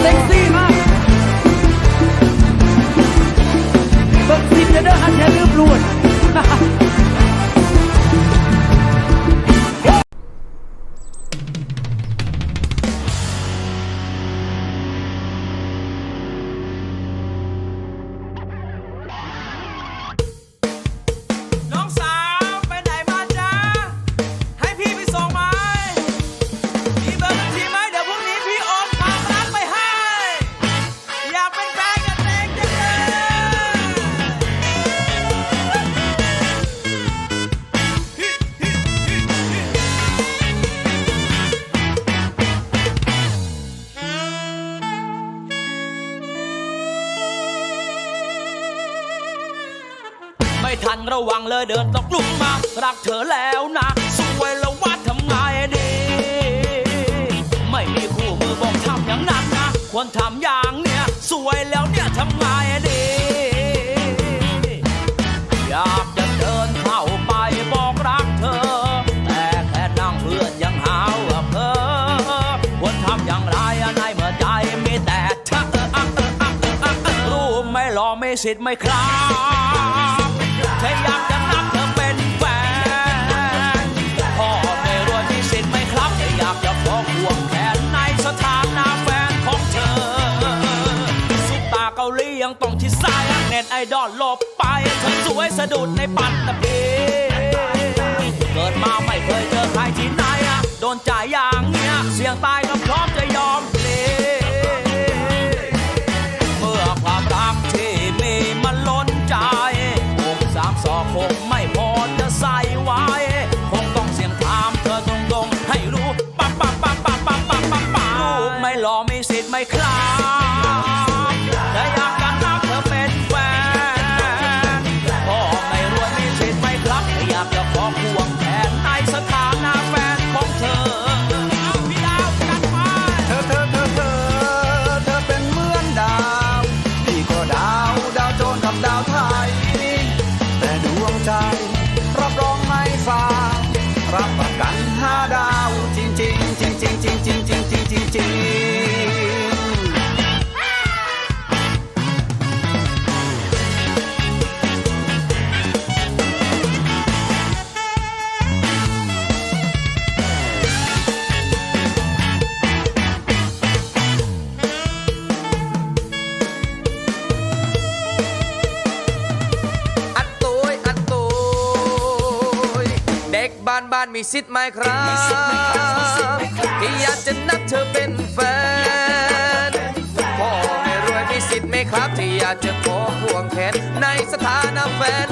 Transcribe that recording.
เซ็กซี่มากบักซิมเดอร์ฮันอย่าลืมรวน ไม่ทันระวังเลยเดินตกหลุมมา รักเธอแล้วนะสวยแล้วว่าทำไงดี ไม่มีคู่มือบอกทำอย่างนั้นนะ ควรทำอย่างเนี้ยสวยแล้วเนี่ยทำไงดี อยากจะเดินเข้าไปบอกรักเธอ แต่แค่นั่งเพื่อนยังหาว่าเพ้อควรทำอย่างไรในเมื่อใจมีแต่เธอรู้ไหม่อไม่สิทธิ์ไม่ครับาเกาหลียังต้องชิดซ้ายเน็ตไอดอลหลบไปเธอสวยสะดุดในปัตตภีเกิดมาไม่เคยเจอใครที่ไหนอะโดนจ่ายอย่างเนี้ยเสี่ยงตาย ฟารับประกันห้าดาวจริงจริงจริงจริงจริงจริงจริงจริง บ้านบ้านมีสิทธิ์ไหมครับที่อยากจะนับเธอเป็นแฟนพ่อไม่รวยมีสิทธิ์ไหมครับ ที่อยากจะขอควงแขนในสถานะแฟนของเธอ